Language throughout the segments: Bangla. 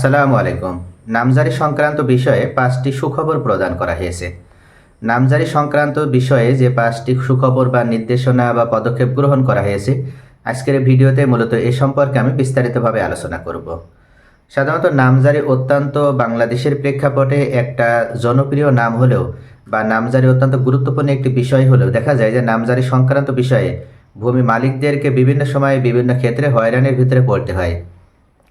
আসসালামু আলাইকুম। নামজারি সংক্রান্ত বিষয়ে পাঁচটি সুখবর প্রদান করা হয়েছে। নামজারি সংক্রান্ত বিষয়ে যে পাঁচটি সুখবর বা নির্দেশনা বা পদক্ষেপ গ্রহণ করা হয়েছে, আজকের ভিডিওতে মূলত এ সম্পর্কে আমি বিস্তারিতভাবে আলোচনা করব। সাধারণত নামজারি অত্যন্ত বাংলাদেশের প্রেক্ষাপটে একটা জনপ্রিয় নাম হলেও বা নামজারি অত্যন্ত গুরুত্বপূর্ণ একটি বিষয় হলেও দেখা যায় যে নামজারি সংক্রান্ত বিষয়ে ভূমি মালিকদেরকে বিভিন্ন সময়ে বিভিন্ন ক্ষেত্রে হয়রানির ভিতরে পড়তে হয়।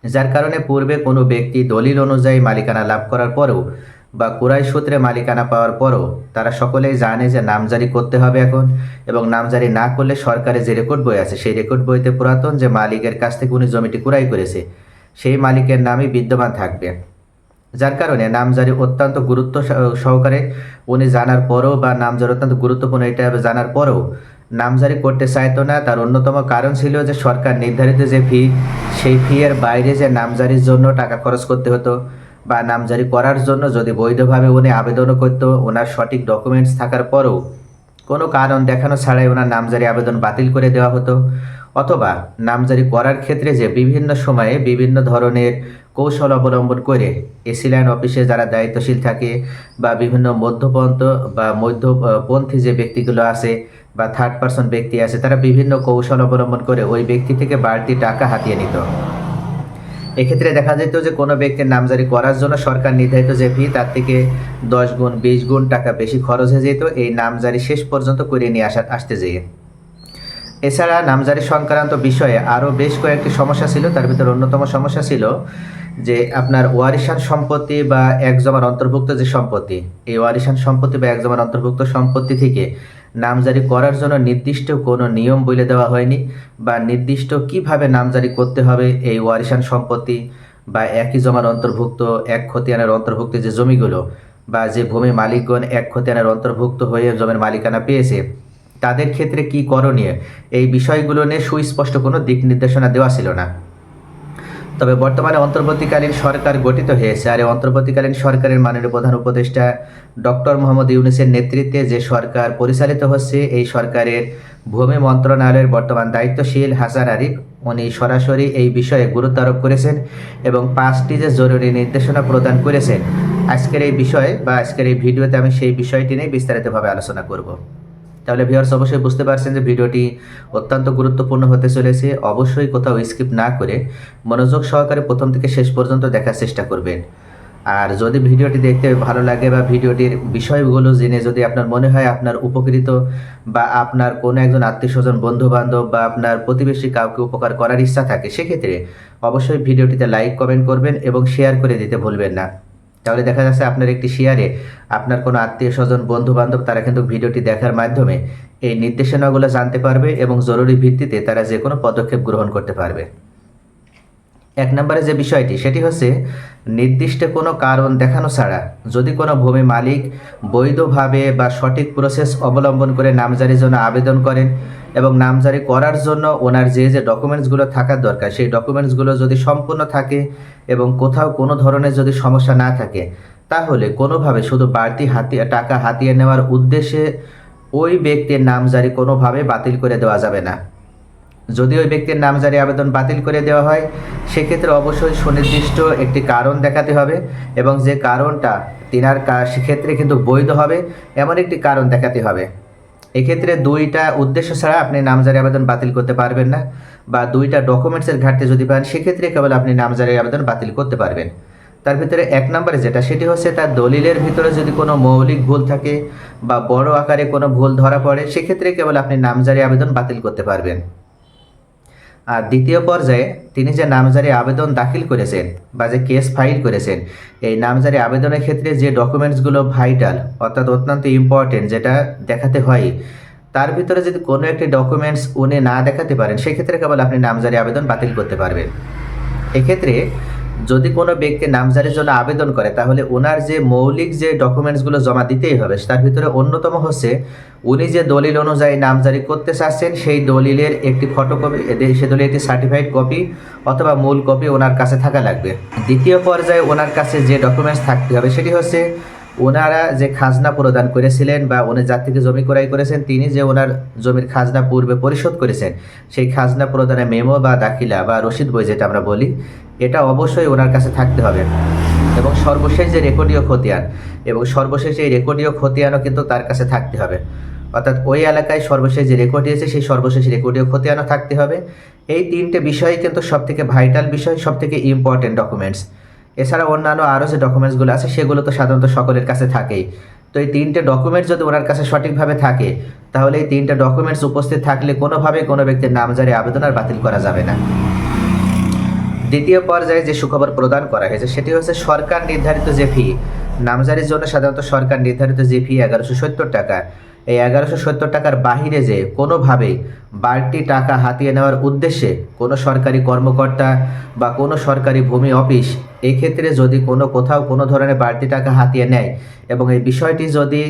যার কারণে পূর্বে কোনো ব্যক্তি দলিল অনুযায়ী মালিকানা লাভ করার পরেও বা কুরাই সূত্রে মালিকানা পাওয়ার পরও তারা সকলেই জানে যে নামজারি করতে হবে এখন এবং নামজারি না করলে সরকারের যে রেকর্ড বই আছে, সেই রেকর্ড বইতে পুরাতন যে মালিকের কাছ থেকে উনি জমিটি কুরাই করেছে, সেই মালিকের নামই বিদ্যমান থাকবে। যার কারণে নামজারি অত্যন্ত গুরুত্ব সহ- সহকারে উনি জানার পরও বা নামজারি অত্যন্ত গুরুত্বপূর্ণ, এটা জানার পরেও নামজারি করতে চাইতো না। তার অন্যতম কারণ ছিল যে সরকার নির্ধারিত যে ফি, সেই ফি এর বাইরে যে নামজারির জন্য টাকা খরচ করতে হতো বা নামজারি করার জন্য যদি বৈধভাবে উনি আবেদনও করতো ওনার সঠিক ডকুমেন্টস থাকার পরেও কোনো কারণ দেখানো ছাড়াই ওনার নামজারি আবেদন বাতিল করে দেওয়া হতো। অথবা নামজারি করার ক্ষেত্রে যে বিভিন্ন সময়ে বিভিন্ন ধরনের কৌশল অবলম্বন করে এসি লাইন অফিসে যারা দায়িত্বশীল থাকে বা বিভিন্ন মধ্যপন্থ বা মধ্যপন্থী যে ব্যক্তিগুলো আছে বা থার্ড পার্সন ব্যক্তি আছে, তারা বিভিন্ন কৌশল অবলম্বন করে ওই ব্যক্তি থেকে বাড়তি টাকা হাতিয়ে নিত। এক্ষেত্রে দেখা যেত যে কোনো ব্যক্তির নামজারি করার জন্য সরকার নির্ধারিত যে ফি তার থেকে দশ গুণ, বিশ গুণ টাকা বেশি খরচ হয়ে যেত, এই নামজারি শেষ পর্যন্ত করে নিয়ে আসা, আসতে যেয়ে। এছাড়া নামজারি সংক্রান্ত বিষয়ে আরও বেশ কয়েকটি সমস্যা ছিল, তার ভিতরে অন্যতম সমস্যা ছিল যে আপনার ওয়ারিশান সম্পত্তি বা এক জমার অন্তর্ভুক্ত যে সম্পত্তি, এই ওয়ারিশান সম্পত্তি বা এক জমার অন্তর্ভুক্ত সম্পত্তি থেকে নামজারি করার জন্য নির্দিষ্ট কোনো নিয়ম বলে দেওয়া হয়নি বা নির্দিষ্ট কীভাবে নামজারি করতে হবে এই ওয়ারিশান সম্পত্তি বা একই জমার অন্তর্ভুক্ত, এক খতিয়ানের অন্তর্ভুক্ত যে জমিগুলো বা যে ভূমি মালিকগণ এক খতিয়ানের অন্তর্ভুক্ত হয়ে জমির মালিকানা পেয়েছে, তাদের ক্ষেত্রে কি করণীয়? এই বিষয়গুলো নিয়ে সুস্পষ্ট কোনো দিক নির্দেশনা দেওয়া ছিল না। তবে বর্তমানে অন্তর্বর্তীকালীন সরকার গঠিত হয়েছে। আর অন্তর্বর্তীকালীন সরকারের মাননীয় প্রধান উপদেষ্টা ডক্টর মোহাম্মদ ইউনুসের নেতৃত্বে যে সরকার পরিচালিত হচ্ছে, এই সরকারের ভূমি মন্ত্রণালয়ের বর্তমান দায়িত্বশীল হাসান আরিফ, উনি সরাসরি এই বিষয়ে গুরুত্ব আরোপ করেছেন এবং পাঁচটি যে জরুরি নির্দেশনা প্রদান করেছেন। আজকের এই বিষয়ে বা আজকের এই ভিডিওতে আমি সেই বিষয়টি নিয়ে বিস্তারিতভাবে আলোচনা করব। তাহলে ভিউয়ার্স অবশ্যই বুঝতে পারছেন যে ভিডিওটি অত্যন্ত গুরুত্বপূর্ণ হতে চলেছে। অবশ্যই কোথাও স্কিপ না করে মনোযোগ সহকারে প্রথম থেকে শেষ পর্যন্ত দেখার চেষ্টা করবেন। আর যদি ভিডিওটি দেখতে ভালো লাগে বা ভিডিওটির বিষয়গুলো জেনে যদি আপনার মনে হয় আপনার উপকৃত বা আপনার কোনো একজন আত্মীয় স্বজন বন্ধু বান্ধব বা আপনার প্রতিবেশী কাউকে উপকার করার ইচ্ছা থাকে, সেক্ষেত্রে অবশ্যই ভিডিওটিতে লাইক কমেন্ট করবেন এবং শেয়ার করে দিতে ভুলবেন না। তাহলে দেখা যাচ্ছে আপনার একটি শেয়ারে আপনার কোনো আত্মীয় স্বজন বন্ধু বান্ধব তারা কিন্তু ভিডিওটি দেখার মাধ্যমে এই নির্দেশনাগুলো জানতে পারবে এবং জরুরি ভিত্তিতে তারা যে কোনো পদক্ষেপ গ্রহণ করতে পারবে। এক নম্বরে যে বিষয়টি, সেটি হচ্ছে নির্দিষ্ট কোনো কারণ দেখানো ছাড়া যদি কোনো ভূমি মালিক বৈধভাবে বা সঠিক প্রসেস অবলম্বন করে নামজারির জন্য আবেদন করেন এবং নামজারি করার জন্য ওনার যে যে ডকুমেন্টসগুলো থাকার দরকার, সেই ডকুমেন্টসগুলো যদি সম্পূর্ণ থাকে এবং কোথাও কোনো ধরনের যদি সমস্যা না থাকে, তাহলে কোনোভাবে শুধু বাড়তি হাতিয়ে টাকা হাতিয়ে নেওয়ার উদ্দেশ্যে ওই ব্যক্তির নামজারি কোনোভাবে বাতিল করে দেওয়া যাবে না। যদি ওই ব্যক্তির নামজারি আবেদন বাতিল করে দেওয়া হয়, সেক্ষেত্রে অবশ্যই সুনির্দিষ্ট একটি কারণ দেখাতে হবে এবং যে কারণটা তিনার সেক্ষেত্রে কিন্তু বৈধ হবে, এমন একটি কারণ দেখাতে হবে। এক্ষেত্রে দুইটা উদ্দেশ্য ছাড়া আপনি নামজারি আবেদন বাতিল করতে পারবেন না বা দুইটা ডকুমেন্টসের ঘাটতি যদি পান, সেক্ষেত্রে কেবল আপনি নামজারি আবেদন বাতিল করতে পারবেন। তার ভিতরে এক নম্বরে যেটা, সেটি হচ্ছে তার দলিলের ভিতরে যদি কোনো মৌলিক ভুল থাকে বা বড় আকারে কোনো ভুল ধরা পড়ে, সেক্ষেত্রে কেবল আপনি নামজারি আবেদন বাতিল করতে পারবেন। আর দ্বিতীয় পর্যায়ে তিনি যে নামজারি আবেদন দাখিল করেছেন বা যে কেস ফাইল করেছেন, এই নামজারি আবেদনের ক্ষেত্রে যে ডকুমেন্টসগুলো ভাইটাল, অর্থাৎ অত্যন্ত ইম্পর্টেন্ট যেটা দেখাতে হয়, তার ভিতরে যদি কোনো একটি ডকুমেন্টস উনি না দেখাতে পারেন, সেক্ষেত্রে কেবল আপনি নামজারি আবেদন বাতিল করতে পারবেন। এক্ষেত্রে যদি কোনো ব্যক্তি নামজারির জন্য আবেদন করে, তাহলে ওনার যে মৌলিক যে ডকুমেন্টসগুলো জমা দিতেই হবে, তার ভিতরে অন্যতম হচ্ছে উনি যে দলিল অনুযায়ী নামজারি করতে চাচ্ছেন, সেই দলিলের একটি ফটোকপি সে দলিল একটি সার্টিফাইড কপি অথবা মূল কপি ওনার কাছে থাকা লাগবে। দ্বিতীয় পর্যায়ে ওনার কাছে যে ডকুমেন্টস থাকতে হবে, সেটি হচ্ছে ওনারা যে খাজনা প্রদান করেছিলেন বা উনি যার থেকে জমি ক্রয় করেছেন, তিনি যে ওনার জমির খাজনা পূর্বে পরিশোধ করেছেন, সেই খাজনা প্রদানের মেমো বা দাখিলা বা রসিদ বই যেটা আমরা বলি, এটা অবশ্যই ওনার কাছে থাকতে হবে। এবং সর্বশেষ যে রেকর্ডীয় খতিয়ান, এবং সর্বশেষ এই রেকর্ডীয় খতিয়ানও কিন্তু তার কাছে থাকতে হবে। অর্থাৎ ওই এলাকায় সর্বশেষ যে রেকর্ড হয়েছে সেই সর্বশেষ রেকর্ডীয় খতিয়ানও থাকতে হবে। এই তিনটে বিষয় কিন্তু সব থেকে ভাইটাল বিষয় সব থেকে ইম্পর্টেন্ট ডকুমেন্টস এছাড়া অন্যান্য আরও যে ডকুমেন্টসগুলো আছে, সেগুলো তো সাধারণত সকলের কাছে থাকেই। তো এই তিনটে ডকুমেন্টস যদি ওনার কাছে সঠিকভাবে থাকে, তাহলে এই তিনটে ডকুমেন্টস উপস্থিত থাকলে কোনোভাবেই কোনো ব্যক্তির নামজারি, আবেদন আর বাতিল করা যাবে না। দ্বিতীয় পর্যায়ে যে সুখবর প্রদান করা হয়েছে, সেটি হচ্ছে সরকার নির্ধারিত যে ফি নামজারির জন্য সাধারণত সরকার নির্ধারিত যে ফি এগারোশো সত্তর টাকা। এই এগারোশো সত্তর টাকার বাহিরে যে কোনোভাবেই বাড়তি টাকা হাতিয়ে নেওয়ার উদ্দেশ্যে কোনো সরকারি কর্মকর্তা বা কোনো সরকারি ভূমি অফিস এক্ষেত্রে যদি কোনো কোথাও কোনো ধরনের বাড়তি টাকা হাতিয়ে নেয় এবং এই বিষয়টি যদি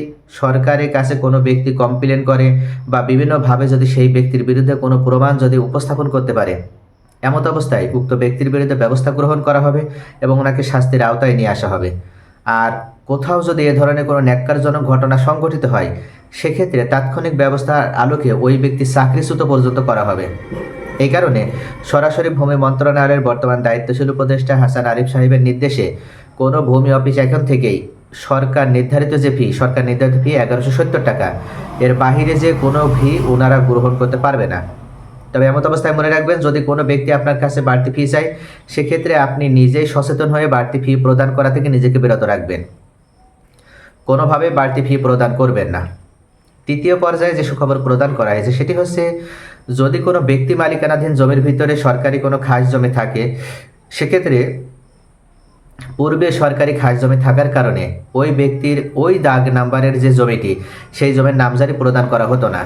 সরকারের কাছে কোনো ব্যক্তি কমপ্লেন করে বা বিভিন্নভাবে যদি সেই ব্যক্তির বিরুদ্ধে কোনো প্রমাণ যদি উপস্থাপন করতে পারে, এমত অবস্থায় উক্ত ব্যক্তির বিরুদ্ধে ব্যবস্থা গ্রহণ করা হবে এবং ওনাকে শাস্তির আওতায় নিয়ে আসা হবে। আর কোথাও যদি এ ধরনের কোনো ন্যাক্কারজনক ঘটনা সংঘটিত হয় সেক্ষেত্রে তাৎক্ষণিক ব্যবস্থার আলোকে ওই ব্যক্তি চাকরিচ্যুত পর্যন্ত করা হবে। এই কারণে সরাসরি ভূমি মন্ত্রণালয়ের বর্তমান দায়িত্বশীল উপদেষ্টা হাসান আরিফ সাহেবের নির্দেশে কোনো ভূমি অফিস এখন থেকেই সরকার নির্ধারিত যে ফি, সরকার নির্ধারিত ফি এগারোশো সত্তর টাকা। এর বাহিরে যে কোনো ফি ওনারা গ্রহণ করতে পারবে না। তবে এমত অবস্থায় মনে রাখবেন, যদি কোনো ব্যক্তি আপনার কাছে বাড়তি ফি চায়, সেক্ষেত্রে আপনি নিজেই সচেতন হয়ে বাড়তি ফি প্রদান করা থেকে নিজেকে বিরত রাখবেন। কোনোভাবে বাড়তি ফি প্রদান করবেন না। তৃতীয় পর্যায়ে যে সুখবর প্রদান করা হয়েছে, সেটি হচ্ছে যদি কোনো ব্যক্তি মালিকানাধীন জমির ভিতরে সরকারি কোনো খাস জমি থাকে, সেক্ষেত্রে পূর্বে সরকারি খাস জমি থাকার কারণে ওই ব্যক্তির ওই দাগ নাম্বারের যে জমিটি, সেই জমির নামজারি প্রদান করা হতো না।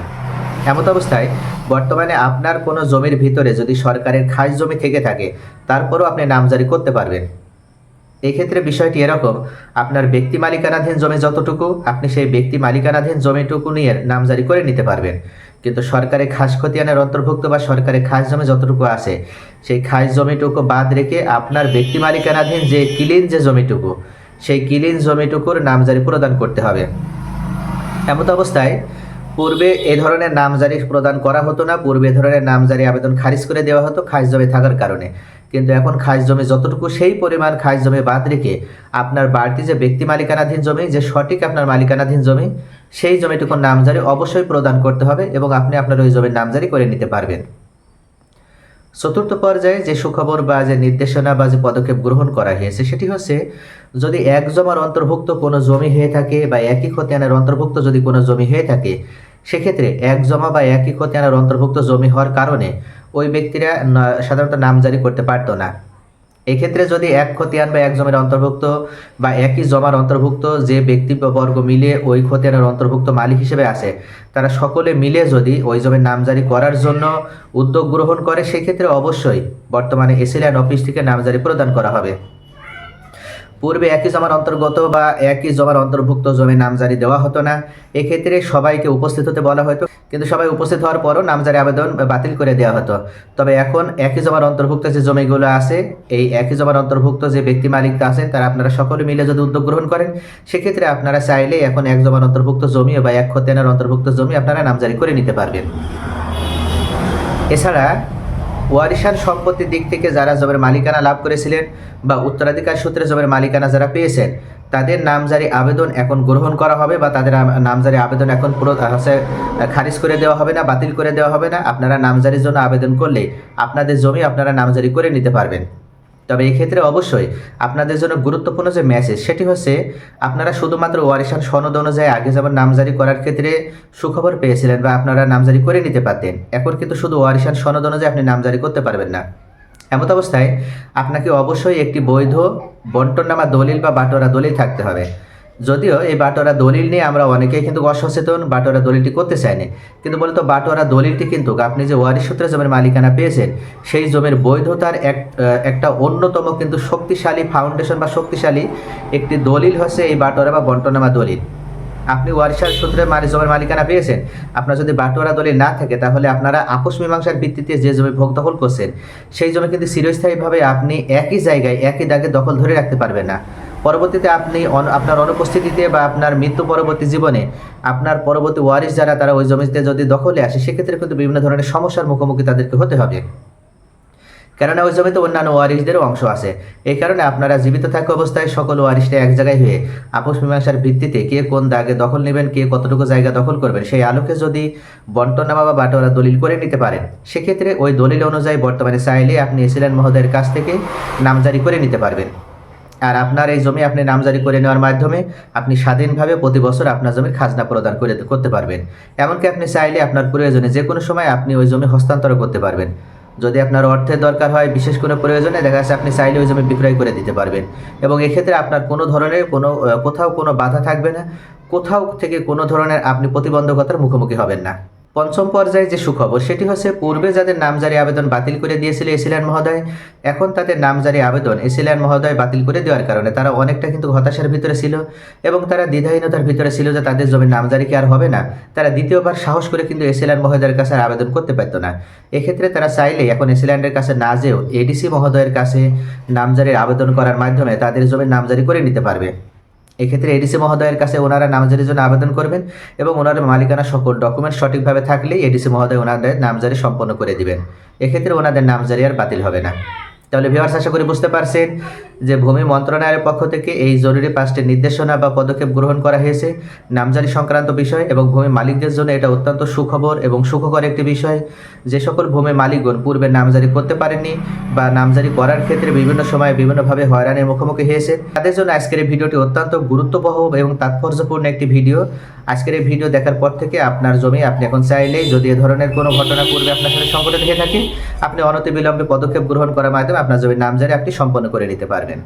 এমত অবস্থায় বর্তমানে আপনার কোনো জমির ভিতরে যদি সরকারের খাস জমি থেকে থাকে, তারপরও আপনি নামজারি করতে পারবেন। এক্ষেত্রে বিষয়টি এরকম, আপনার ব্যক্তি মালিকানাধীন জমি যতটুকু, আপনি সেই ব্যক্তি মালিকানাধীন জমিটুকু নিয়ে নামজারি করে নিতে পারবেন। কিন্তু সরকারি খাস খতিয়ানের অন্তর্ভুক্ত বা সরকারি খাস জমি যতটুকু আছে, সেই খাস জমিটুকু বাদ রেখে আপনার ব্যক্তি মালিকানাধীন যে কিলিন যে জমিটুকু, সেই কিলিন জমিটুকুর নামজারি প্রদান করতে হবে। এমত অবস্থায় পূর্বে এ ধরনের নামজারি প্রদান করা হতো না, পূর্বে এ ধরনের নামজারি আবেদন খারিজ করে দেওয়া হতো খাস জমি থাকার কারণে। কিন্তু এখন খাস জমি যতটুকু, সেই পরিমাণ খাস জমি বাদ রেখে আপনার বাড়তি যে ব্যক্তি মালিকানাধীন জমি, যে সঠিক আপনার মালিকানাধীন জমি, সেই জমিটুকুর নামজারি অবশ্যই প্রদান করতে হবে এবং আপনি আপনার ওই জমির নামজারি করে নিতে পারবেন। চতুর্থ পর্যায়ে যে সুখবর বা যে নির্দেশনা বা যে পদক্ষেপ গ্রহণ করা হয়েছে, সেটি হচ্ছে যদি এক জমার অন্তর্ভুক্ত কোনো জমি হয়ে থাকে বা একই খতিয়ানের অন্তর্ভুক্ত যদি কোনো জমি হয়ে থাকে, সেক্ষেত্রে এক জমা বা একই খতিয়ানের অন্তর্ভুক্ত জমি হওয়ার কারণে ওই ব্যক্তিরা সাধারণত নাম জারি করতে পারতো না। এক্ষেত্রে যদি এক খতিয়ান বা এক জমির অন্তর্ভুক্ত বা একই জমার অন্তর্ভুক্ত যে ব্যক্তি বর্গ মিলে ওই খতিয়ানের অন্তর্ভুক্ত মালিক হিসেবে আছে তারা সকলে মিলে যদি ওই জমির নামজারি করার জন্য উদ্যোগ গ্রহণ করে, সেক্ষেত্রে অবশ্যই বর্তমানে এসিল্যান্ড অফিস থেকে নামজারি প্রদান করা হবে। পূর্বে একই জমার অন্তর্গত বা একই জমার অন্তর্ভুক্ত জমি নামজারি দেওয়া হতো না। এক্ষেত্রে সবাইকে উপস্থিত হতে বলা হতো, কিন্তু সবাই উপস্থিত হওয়ার পরও নামজারি আবেদন বাতিল করে দেওয়া হতো। তবে এখন একই জমার অন্তর্ভুক্ত যে জমিগুলো আছে, এই একই জমার অন্তর্ভুক্ত যে ব্যক্তি মালিক আছেন, তারা আপনারা সকলে মিলে যদি উদ্যোগ গ্রহণ করেন, সেক্ষেত্রে আপনারা চাইলে এখন এক জমার অন্তর্ভুক্ত জমি বা এক খতিয়ানের অন্তর্ভুক্ত জমি আপনারা নামজারি করে নিতে পারবেন। এছাড়া ওয়ারিশান সম্পত্তির দিক থেকে যারা জমির মালিকানা লাভ করেছিলেন বা উত্তরাধিকার সূত্রে জমির মালিকানা যারা পেয়েছেন, তাদের নামজারি আবেদন এখন গ্রহণ করা হবে বা তাদের নামজারি আবেদন এখন পুরো হচ্ছে খারিজ করে দেওয়া হবে না, বাতিল করে দেওয়া হবে না। আপনারা নামজারির জন্য আবেদন করলে আপনাদের জমি আপনারা নামজারি করে নিতে পারবেন। তবে এক্ষেত্রে অবশ্যই আপনাদের জন্য গুরুত্বপূর্ণ যে মেসেজ সেটি হচ্ছে আপনারা শুধুমাত্র ওয়ারিশান সনদ অনুযায়ী আগে যেমন নামজারি করার ক্ষেত্রে সুখবর পেয়েছিলেন বা আপনারা নামজারি করে নিতে পারতেন, এখন কিন্তু শুধু ওয়ারিশান সনদ অনুযায়ী আপনি নামজারি করতে পারবেন না। এমত অবস্থায় আপনাকে অবশ্যই একটি বৈধ বন্টন নামা দলিল বা বাটোয়ারা দলিল থাকতে হবে। যদিও এই বাটোয়ারা দলিল নিয়ে আমরা অনেকেই কিন্তু অসচেতন, বাটোয়ারা দলিলটি করতে চাইনি। কিন্তু বলতো বাটোয়ারা দলিলটি কিন্তু আপনি যে ওয়ারিশ সূত্রে জমির মালিকানা পেয়েছেন, সেই জমির বৈধতার এক একটা অন্যতম কিন্তু শক্তিশালী ফাউন্ডেশন বা শক্তিশালী একটি দলিল হচ্ছে এই বাটোয়ারা বা বন্টনামা দলিল। আপনি ওয়ারিশার সূত্রে মারি জমির মালিকানা পেয়েছেন, আপনার যদি বাটোয়ারা দলিল না থাকে, তাহলে আপনারা আপোষ মীমাংসার ভিত্তিতে যে জমি ভোগ দখল করছেন, সেই জমি কিন্তু চিরস্থায়ীভাবে আপনি একই জায়গায়, একই দাগে দখল ধরে রাখতে পারবেন না। পরবর্তীতে আপনি আপনার অনুপস্থিতিতে বা আপনার মৃত্যু পরবর্তী জীবনে আপনার পরবর্তী ওয়ারিশ যারা, তারা ওই জমিতে যদি দখলে আসে, সেক্ষেত্রে কিন্তু বিভিন্ন ধরনের সমস্যার মুখোমুখি তাদেরকে হতে হবে। কেননা ওই জমিতে অন্যান্য ওয়ারিশদেরও অংশ আছে। এই কারণে আপনারা জীবিত থাকা অবস্থায় সকল ওয়ারিশটা এক জায়গায় হয়ে আপোষ মীমাংসার ভিত্তিতে কে কোন দাগে দখল নেবেন, কে কতটুকু জায়গা দখল করবেন, সেই আলোকে যদি বন্টনামা বা বাটোয়ারা দলিল করে নিতে পারেন, সেক্ষেত্রে ওই দলিল অনুযায়ী বর্তমানে চাইলে আপনি এসিলেন মহোদয়ের কাছ থেকে নামজারি করে নিতে পারবেন। আর আপনার এই জমি আপনি নামজারি করে নেওয়ার মাধ্যমে আপনি স্বাধীনভাবে প্রতি বছর আপনার জমির খাজনা প্রদান করে করতে পারবেন। এমনকি আপনি চাইলে আপনার প্রয়োজনে যে কোনো সময় আপনি ওই জমি হস্তান্তর করতে পারবেন। যদি আপনার অর্থের দরকার হয় বিশেষ কোনো প্রয়োজনে দেখা যাচ্ছে আপনি চাইলে ওই জমি বিক্রয় করে দিতে পারবেন। এবং এক্ষেত্রে আপনার কোনো ধরনের কোনো কোথাও কোনো বাধা থাকবে না। কোথাও থেকে কোনো ধরনের আপনি প্রতিবন্ধকতার মুখোমুখি হবেন না। পঞ্চম পর্যায়ে যে সুখবর, সেটি হচ্ছে পূর্বে যাদের নামজারি আবেদন বাতিল করে দিয়েছিল এসিল্যান্ড মহোদয়, এখন তাদের নামজারি আবেদন এসিল্যান্ড মহোদয় বাতিল করে দেওয়ার কারণে তারা অনেকটা কিন্তু হতাশার ভিতরে ছিল এবং তারা দ্বিধাহীনতার ভিতরে ছিল যে তাদের জমির নামজারি কি আর হবে না। তারা দ্বিতীয়বার সাহস করে কিন্তু এসিল্যান্ড মহোদয়ের কাছে আর আবেদন করতে পারতো না। এক্ষেত্রে তারা চাইলে এখন এসিল্যান্ডের কাছে না যেও এডিসি মহোদয়ের কাছে নামজারির আবেদন করার মাধ্যমে তাদের জমির নামজারি করে নিতে পারবে। এক্ষেত্রে এডিসি মহোদয়ের কাছে ওনারা নামজারির জন্য আবেদন করবেন এবং ওনার মালিকানা সকল ডকুমেন্ট সঠিকভাবে থাকলে এডিসি মহোদয় ওনাদের নামজারি সম্পন্ন করে দিবেন। এক্ষেত্রে ওনাদের নামজারি আর বাতিল হবে না। তাহলে ভিওয়ার্স আশা করি বুঝতে পারছেন যে ভূমি মন্ত্রণালয়ের পক্ষ থেকে এই জরুরি পাঁচটি নির্দেশনা বা পদক্ষেপ গ্রহণ করা হয়েছে। নামজারি সংক্রান্ত বিষয় এবং ভূমি মালিকদের জন্য এটা অত্যন্ত সুখবর এবং সুখকর একটি বিষয়। যে সকল ভূমি মালিকগণ পূর্বে নামজারি করতে পারেননি বা নামজারি করার ক্ষেত্রে বিভিন্ন সময়ে বিভিন্নভাবে হয়রানির মুখোমুখি হয়েছে। তাদের জন্য আজকের এই ভিডিওটি অত্যন্ত গুরুত্ববহ এবং তাৎপর্যপূর্ণ একটি ভিডিও। আজকের এই ভিডিও দেখার পর থেকে আপনার জমি আপনি এখন চাইলেই যদি এ ধরনের কোনো ঘটনা পূর্বে আপনার সাথে সংঘটিত হয়ে থাকে, আপনি অনতিবিলম্বে পদক্ষেপ গ্রহণ করার মাধ্যমে আপনার জমির নামজারি আপনি সম্পন্ন করে নিতে পারবেন।